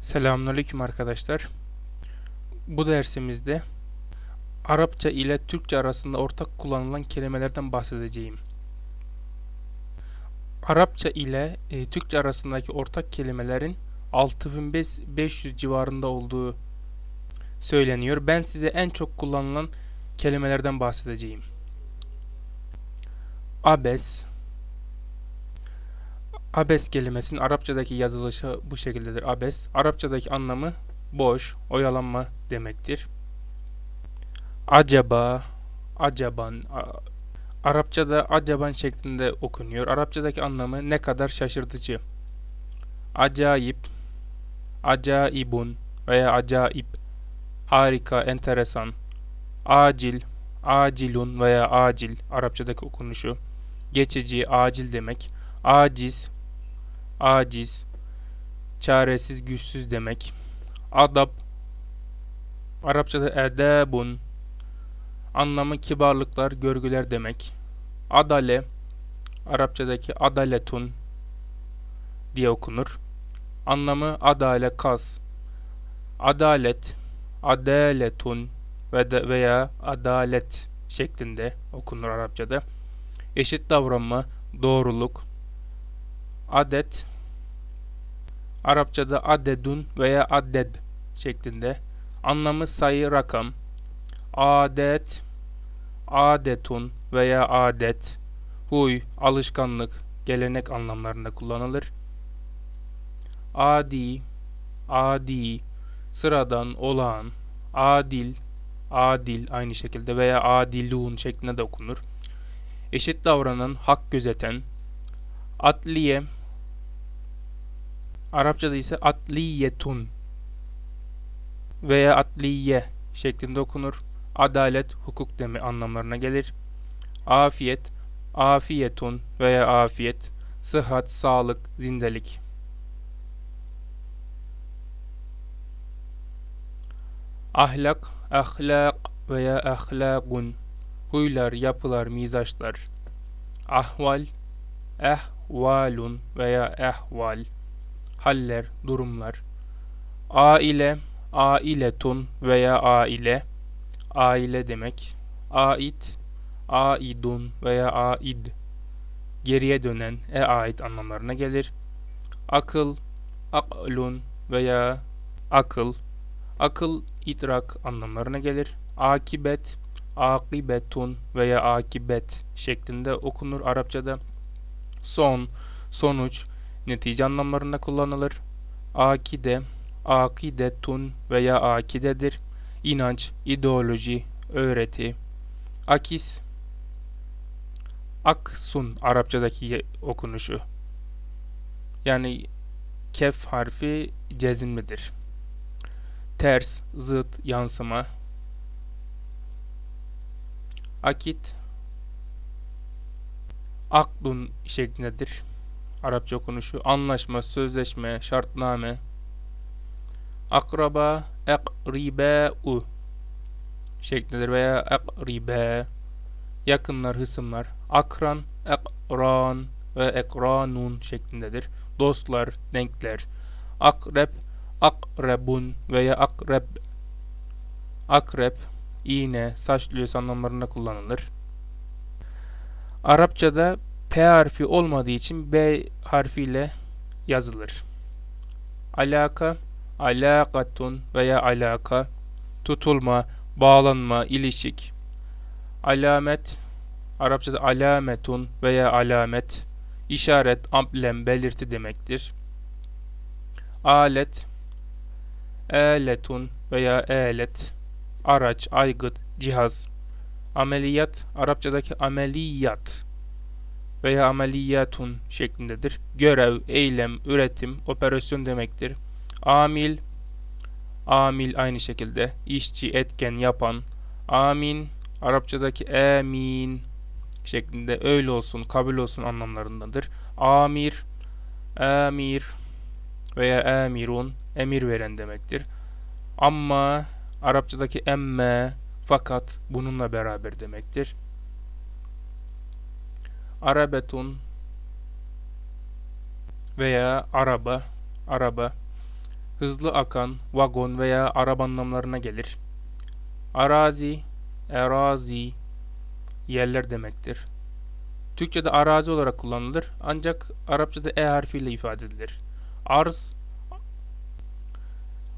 Selamünaleyküm arkadaşlar. Bu dersimizde Arapça ile Türkçe arasında ortak kullanılan kelimelerden bahsedeceğim. Arapça ile e, Türkçe arasındaki ortak kelimelerin 6500 civarında olduğu söyleniyor. Ben size en çok kullanılan kelimelerden bahsedeceğim. Abes Abes kelimesinin Arapçadaki yazılışı bu şekildedir. Abes, Arapçadaki anlamı boş, oyalanma demektir. Acaba, acaban, Arapçada acaban şeklinde okunuyor. Arapçadaki anlamı ne kadar şaşırtıcı. Acayip, acaibun veya acayip, harika, enteresan. Acil, acilun veya acil Arapçadaki okunuşu. Geçici, acil demek. Aciz, aciz, çaresiz, güçsüz demek. Adab, Arapçada edebun, anlamı kibarlıklar, görgüler demek. Adale, Arapçadaki adaletun diye okunur. Anlamı adale, kas. Adalet, adaletun veya adalet şeklinde okunur Arapçada. Eşit davranma, doğruluk, adet Arapçada adedun veya added şeklinde. Anlamı sayı rakam. Adet adetun veya adet. Huy alışkanlık gelenek anlamlarında kullanılır. Adi adi. Sıradan olağan adil adil aynı şekilde veya adilun şeklinde de okunur. Eşit davranan hak gözeten. Adliye Arapçada ise atliyetun veya atliye şeklinde okunur. Adalet, hukuk deme anlamlarına gelir. Afiyet, afiyetun veya afiyet, sıhhat, sağlık, zindelik. Ahlak, ahlak veya ahlagun, huylar, yapılar, mizaçlar. Ahval, ehvalun veya ehval, haller, durumlar. Aile, ailetun veya aile, aile demek. Ait, aidun veya aid, geriye dönen, e ait anlamlarına gelir. Akıl, aklun veya akıl, akıl, idrak anlamlarına gelir. Akibet, akibetun veya akibet şeklinde okunur Arapçada. Son, sonuç, netice anlamlarında kullanılır. Akide, akidetun veya akidedir. İnanç, ideoloji, öğreti. Akis, aksun Arapçadaki okunuşu. Yani kef harfi cezimlidir. Ters, zıt, yansıma. Akit, aklun şeklindedir. Arapça okunuşu anlaşma, sözleşme, şartname. Akraba, ekribâ'u şeklindedir veya ekribe yakınlar, hısımlar. Akran, ekran ve ekranun şeklindedir. Dostlar, denkler. Akrep, akrebun veya akreb. Akrep, iğne, saç lüyesi anlamlarında kullanılır. Arapçada P harfi olmadığı için B harfiyle yazılır. Alaka, alakatun veya alaka, tutulma, bağlanma, ilişik. Alamet, Arapçada alametun veya alamet, işaret, amblem, belirti demektir. Alet, aletun veya alet, araç, aygıt, cihaz. Ameliyat, Arapçadaki ameliyat veya ameliyatun şeklindedir. Görev, eylem, üretim, operasyon demektir. Amil, amil aynı şekilde. işçi, etken, yapan. Amin, Arapçadaki emin şeklinde öyle olsun, kabul olsun anlamlarındadır. Amir, emir veya emirun, emir veren demektir. Amma, Arapçadaki emme, fakat bununla beraber demektir. Arabetun veya araba, araba hızlı akan, vagon veya araba anlamlarına gelir. Arazi, erazi yerler demektir. Türkçe'de arazi olarak kullanılır ancak Arapçada e harfiyle ifade edilir. Arz,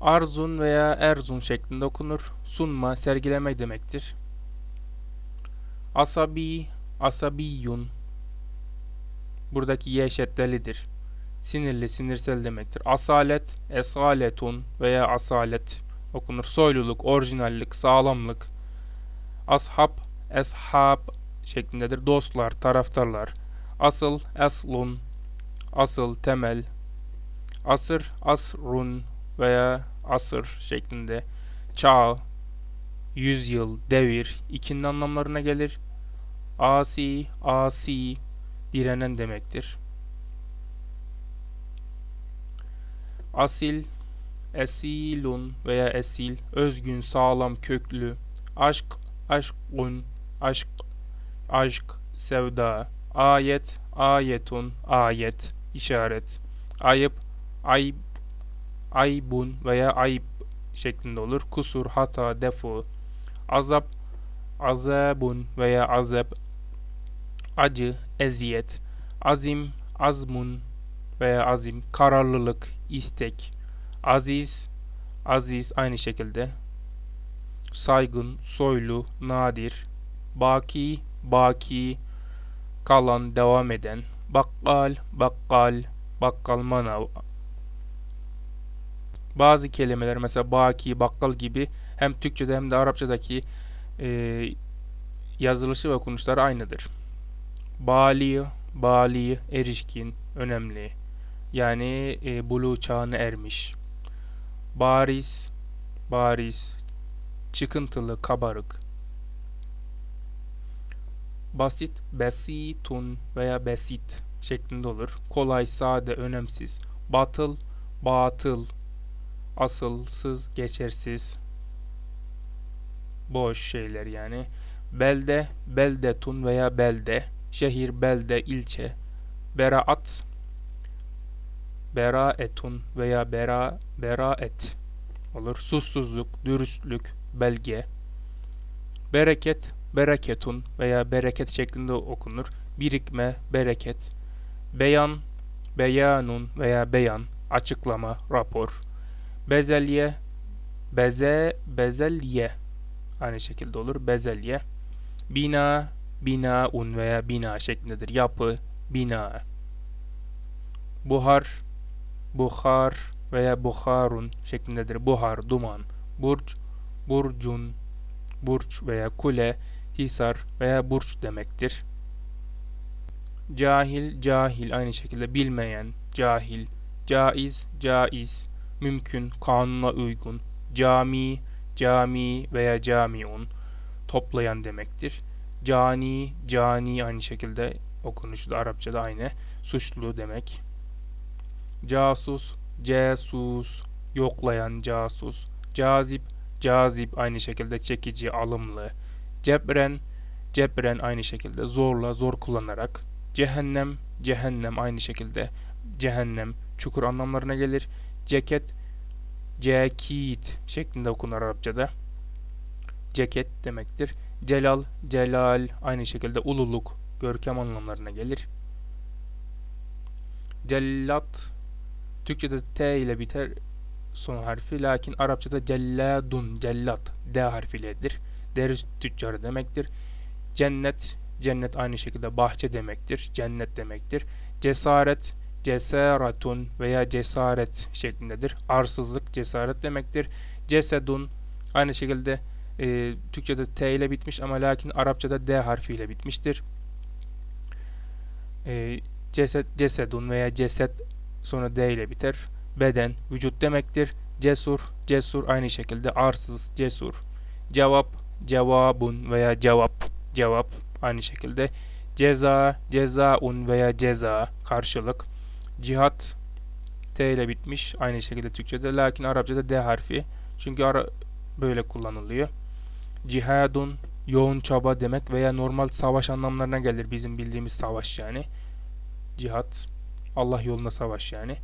arzun veya erzun şeklinde okunur. Sunma, sergilemek demektir. Asabi, asabiyun. Buradaki ye şeddelidir. Sinirli, sinirsel demektir. Asalet, esaletun veya asalet okunur. Soyluluk, orijinallik, sağlamlık. Ashab, eshab şeklindedir. Dostlar, taraftarlar. Asıl, eslun, asıl, temel. Asır, asrun veya asır şeklinde. Çağ, yüzyıl, devir, ikinin anlamlarına gelir. Asi, asi, direnen demektir. Asil, esilun veya esil, özgün, sağlam, köklü. Aşk, aşkun, aşk, aşk, sevda. Ayet, ayetun, ayet, işaret. Ayıp, ayıp, aybun veya ayıp şeklinde olur. Kusur, hata, defo. Azap, azabun veya azab. Acı, eziyet. Azim, azmun veya azim. Kararlılık, istek. Aziz, aziz aynı şekilde. Saygın, soylu, nadir. Baki, baki, kalan, devam eden. Bakkal, bakkal, bakkal manav. Bazı kelimeler mesela baki, bakkal gibi hem Türkçe'de hem de Arapçadaki e, yazılışı ve okunuşları aynıdır. Bali, bali, erişkin, önemli. Yani e, bulu çağına ermiş. Bariz, bariz, çıkıntılı, kabarık. Basit, besitun veya besit şeklinde olur. Kolay, sade, önemsiz. Batıl, batıl, asılsız, geçersiz, boş şeyler yani. Belde, beldetun veya belde, şehir, belde, ilçe. Beraat, beraetun veya bera, beraet olur. Susuzluk, dürüstlük, belge. Bereket, bereketun veya bereket şeklinde okunur. Birikme, bereket. Beyan, beyanun veya beyan, açıklama, rapor. Bezelye, beze, bezelye aynı şekilde olur. Bezelye. Bina, binaun veya bina şeklindedir. Yapı, bina. Buhar, buhar veya buharun şeklindedir. Buhar, duman. Burç, burcun, burç veya kule, hisar veya burç demektir. Cahil, cahil aynı şekilde bilmeyen, cahil. Caiz, caiz, mümkün, kanuna uygun. Cami, cami veya camiun toplayan demektir. Cani, cani aynı şekilde okunuşu da Arapçada aynı. Suçlu demek. Casus, cesus, yoklayan casus. Cazip, cazip aynı şekilde çekici, alımlı. Cebren, cebren aynı şekilde zorla, zor kullanarak. Cehennem, cehennem aynı şekilde cehennem, çukur anlamlarına gelir. Ceket, cekit şeklinde okunur Arapçada. Ceket demektir. Celal, celal aynı şekilde ululuk, görkem anlamlarına gelir. Cellat Türkçe'de T ile biter son harfi lakin Arapçada celladun, cellat D harfiyledir. Deriz tüccarı demektir. Cennet, cennet aynı şekilde bahçe demektir. Cennet demektir. Cesaret, cesaretun veya cesaret şeklindedir. Arsızlık, cesaret demektir. Cesedun aynı şekilde e, Türkçe'de T ile bitmiş ama lakin Arapçada D harfiyle bitmiştir. E, ceset, cesedun veya ceset sonra D ile biter. Beden, vücut demektir. Cesur, cesur aynı şekilde arsız, cesur. Cevap, cevabun veya cevap, cevap aynı şekilde. Ceza, cezaun veya ceza karşılık. Cihat T ile bitmiş aynı şekilde Türkçe'de lakin Arapçada D harfi. Çünkü ara böyle kullanılıyor. Cihadun yoğun çaba demek veya normal savaş anlamlarına gelir bizim bildiğimiz savaş yani. Cihat Allah yolunda savaş yani.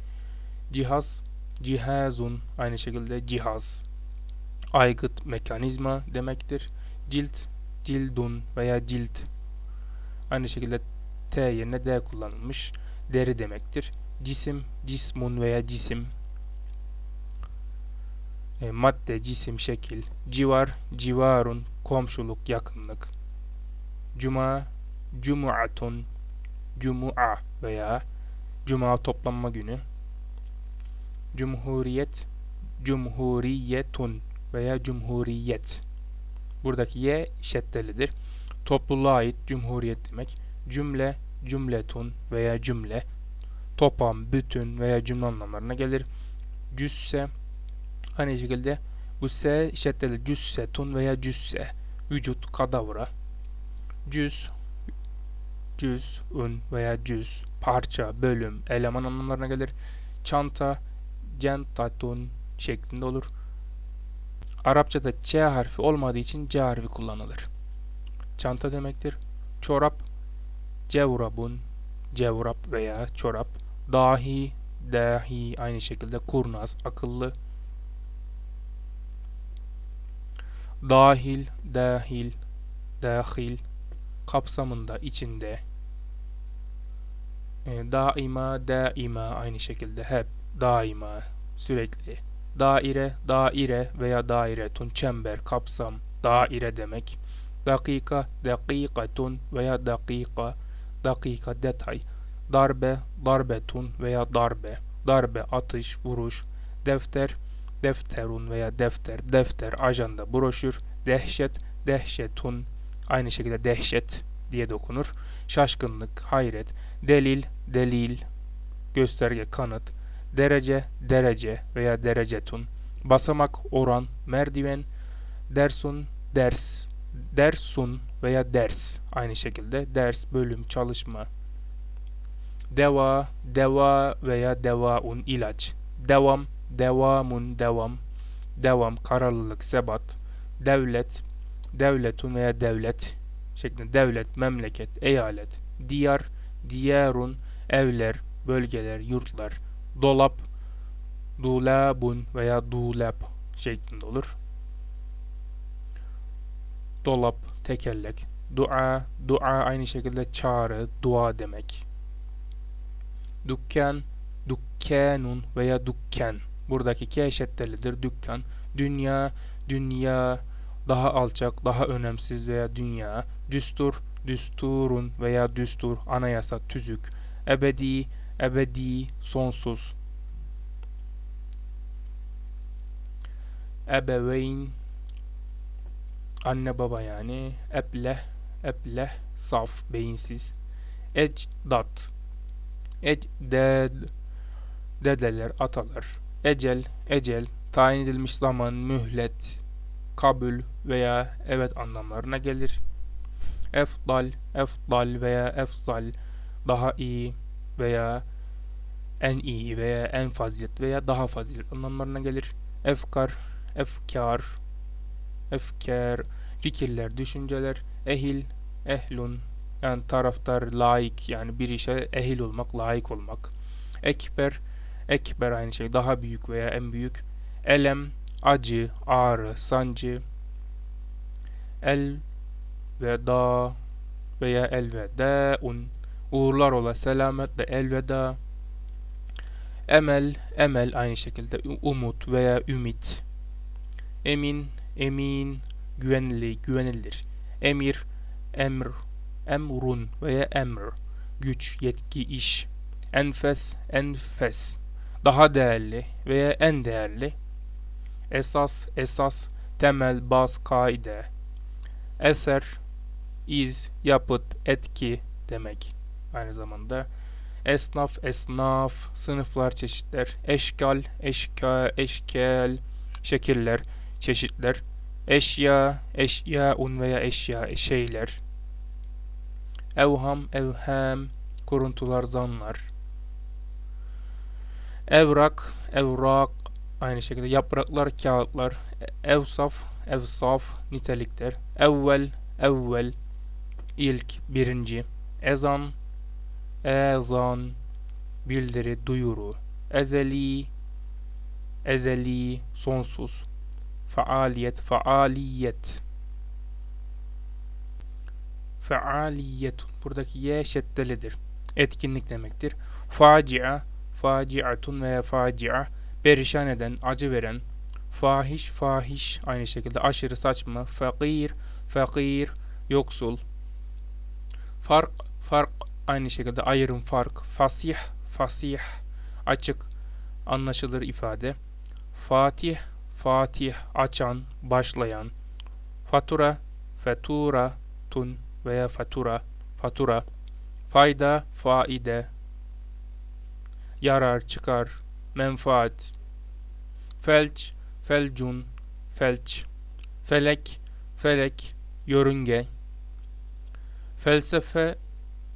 Cihaz cihazun aynı şekilde cihaz. Aygıt mekanizma demektir. Cilt cildun veya cilt. Aynı şekilde T yerine D kullanılmış. Deri demektir. Cisim cismun veya cisim. E, madde, cisim, şekil. Civar, civarun, komşuluk, yakınlık. Cuma, cumuatun, cumua veya cuma toplanma günü. Cumhuriyet, cumhuriyetun veya cumhuriyet. Buradaki ye şeddelidir. Topluluğa ait cumhuriyet demek. Cümle, cümletun veya cümle. Toplam, bütün veya cümle anlamlarına gelir. Cüsse, aynı şekilde bu s şeddeli cüssetun veya cüsse. Vücut, kadavra. Cüz, cüz, un veya cüz, parça, bölüm, eleman anlamlarına gelir. Çanta, centatun şeklinde olur. Arapçada C harfi olmadığı için C harfi kullanılır. Çanta demektir. Çorap, cevrabun, cevrap veya çorap. Dahi, dahi aynı şekilde kurnaz, akıllı. Dahil, dahil, dahil, kapsamında, içinde. E, daima, daima aynı şekilde hep, daima, sürekli. Daire, daire veya dairetun, çember, kapsam, daire demek. Dakika, dakikatun veya dakika, dakika, detay. Darbe, darbetun veya darbe. Darbe, atış, vuruş. Defter, defterun veya defter, defter, ajanda, broşür. Dehşet, dehşetun, aynı şekilde dehşet diye de okunur. Şaşkınlık, hayret. Delil, delil, gösterge, kanıt derece, derece veya derecetun, basamak, oran, merdiven, dersun, ders, dersun veya ders aynı şekilde ders, bölüm, çalışma, deva, deva veya devaun ilaç, devam, devamun devam, devam, kararlılık, sebat, devlet, devletun veya devlet şeklinde devlet, memleket, eyalet, diyar, diyarun, evler, bölgeler, yurtlar, dolap, dulabun veya dulap şeklinde olur. Dolap, tekerlek, dua, dua aynı şekilde çağrı, dua demek. Dükkan, dükkanun veya dükkan. Buradaki K şeddelidir, dükkan. Dünya, dünya, daha alçak, daha önemsiz veya dünya. Düstur, düsturun veya düstur, anayasa, tüzük. Ebedi, ebedi, sonsuz. Ebeveyn, anne baba yani. Ebleh, ebleh, saf, beyinsiz. Ecdat, ecded, dedeler, atalar. Ecel, ecel, tayin edilmiş zaman, mühlet, kabul veya evet anlamlarına gelir. Efdal, efdal veya efsal, daha iyi, veya en iyi veya en fazilet veya daha fazilet anlamlarına gelir. Efkar, efkar, efkar, fikirler, düşünceler, ehil, ehlun, yani taraftar, layık yani bir işe ehil olmak, layık olmak. Ekber, ekber aynı şey, daha büyük veya en büyük. Elem, acı, ağrı, sancı. El ve da veya elvedaun uğurlar ola, selametle elveda. Emel, emel aynı şekilde umut veya ümit. Emin, emin, güvenli, güvenilir. Emir, emr, emrun veya emr. Güç, yetki, iş. Enfes, enfes. Daha değerli veya en değerli. Esas, esas, temel, baz, kaide. Eser, iz, yapıt, etki demek aynı zamanda. Esnaf, esnaf, sınıflar, çeşitler, eşkal, eşka, eşkel, şekiller, çeşitler, eşya, eşya, un veya eşya, şeyler, evham, evham, kuruntular, zanlar, evrak, evrak, aynı şekilde yapraklar, kağıtlar, evsaf, evsaf, nitelikler, evvel, evvel, ilk, birinci, ezan, ezan, bildiri, duyuru, ezeli, ezeli, sonsuz. Faaliyet, faaliyet. Faaliyet. Buradaki ye şeddelidir. Etkinlik demektir. Facia, faciatun veya facia. Perişan eden, acı veren. Fahiş, fahiş. Aynı şekilde aşırı saçma. Fakir, fakir. Yoksul. Fark, fark. Aynı şekilde ayrım, fark. Fasih, fasih. Açık, anlaşılır ifade. Fatih, Fatih, açan, başlayan. Fatura, fatura, tun veya fatura, fatura. Fayda, faide. Yarar, çıkar, menfaat. Felç, felcun, felç. Felek, felek, yörünge. Felsefe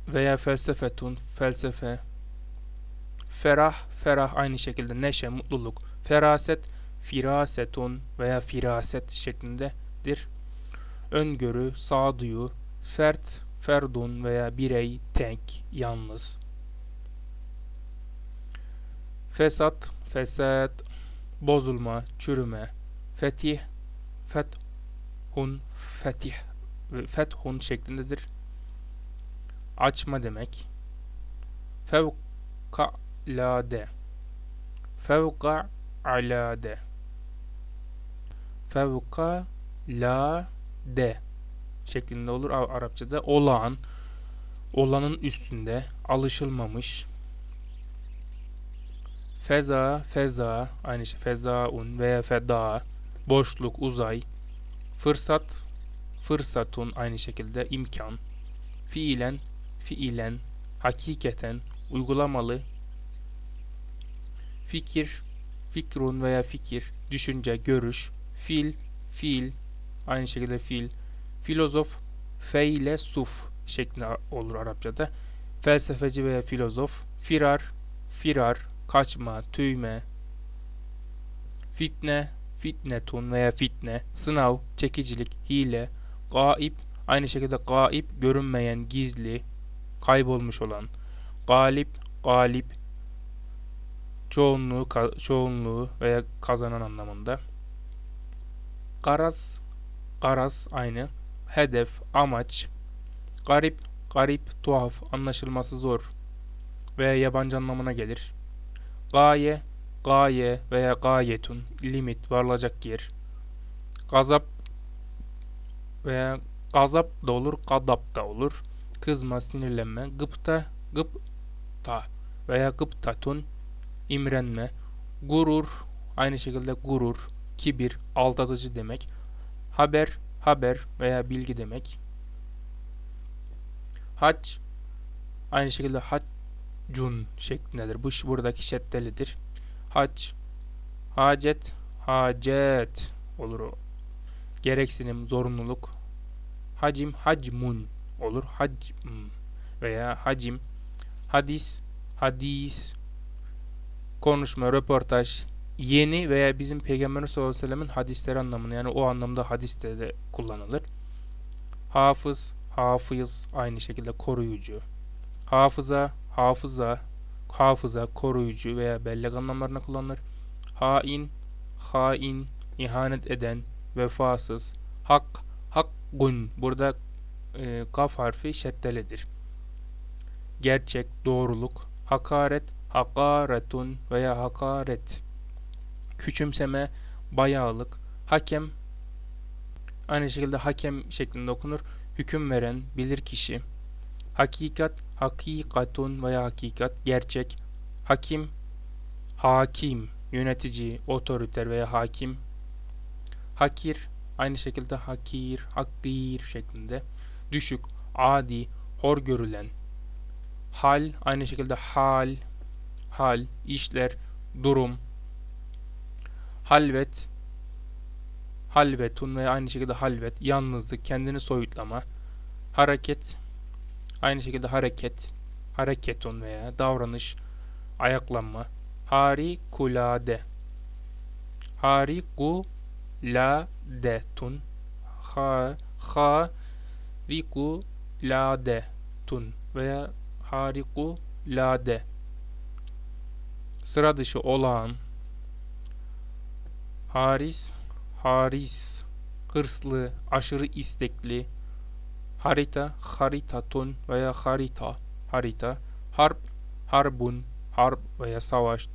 veya felsefetun, felsefe. Ferah, ferah aynı şekilde neşe, mutluluk. Feraset, firasetun veya firaset şeklindedir. Öngörü, sağduyu, fert, ferdun veya birey, tek, yalnız. Fesat, fesat, bozulma, çürüme. Fetih, fethun, fetih, fethun şeklindedir. Açma demek. Fevkalade, fevka alade. Şeklinde olur Arapçada. Olağan, olanın üstünde, alışılmamış. Feza, feza, aynı şey fezaun veya feda, boşluk, uzay. Fırsat, fırsatun aynı şekilde imkan. Fiilen, fiilen, hakiketen, uygulamalı. Fikir, fikrun veya fikir, düşünce, görüş, fil, fiil, aynı şekilde fiil, filozof, feyle suf şeklinde olur Arapçada. Felsefeci veya filozof, firar, firar, kaçma, tüyme, fitne, fitnetun veya fitne, sınav, çekicilik, hile, gaib, aynı şekilde gaib, görünmeyen, gizli, kaybolmuş olan, galip, galip, çoğunluğu, çoğunluğu veya kazanan anlamında. Garaz, garaz aynı. Hedef, amaç. Garip, garip, tuhaf, anlaşılması zor veya yabancı anlamına gelir. Gaye, gaye veya gayetun, limit, varılacak yer. Gazap veya gazap da olur, gadap da olur. Kızma, sinirlenme. Gıpta, gıpta veya gıptatun, imrenme, gurur, aynı şekilde gurur, kibir, aldatıcı demek. Haber, haber veya bilgi demek. Hac, aynı şekilde haccun şeklindedir. Bu buradaki şeddelidir. Hac, hacet, hacet olur o. Gereksinim, zorunluluk. Hacim, hacmun olur. Hacm veya hacim. Hadis, hadis, konuşma, röportaj, yeni veya bizim Peygamberimiz sallallahu aleyhi ve sellemin hadisleri anlamını yani o anlamda hadiste de kullanılır. Hafız, hafız aynı şekilde koruyucu. Hafıza, hafıza, hafıza, koruyucu veya bellek anlamlarına kullanılır. Hain, hain, ihanet eden, vefasız. Hak, hakkun. Burada e, kaf harfi şeddelidir. Gerçek, doğruluk. Hakaret, hakaretun veya hakaret küçümseme, bayağılık, hakem aynı şekilde hakem şeklinde okunur. Hüküm veren, bilir kişi. Hakikat, hakikatun veya hakikat, gerçek. Hakim, hakim, yönetici, otoriter veya hakim. Hakir, aynı şekilde hakir, hakir şeklinde. Düşük, adi, hor görülen. Hal, aynı şekilde hal, hal, işler, durum, halvet, halvetun ve aynı şekilde halvet, yalnızlık, kendini soyutlama, hareket, aynı şekilde hareket, hareketun veya davranış, ayaklanma, harikulade, harikuladetun, ha, harikuladetun veya harikulade, sıra dışı olağan, haris, haris, hırslı, aşırı istekli, harita, haritatun veya harita, harita, harp, harbun, harp veya savaş,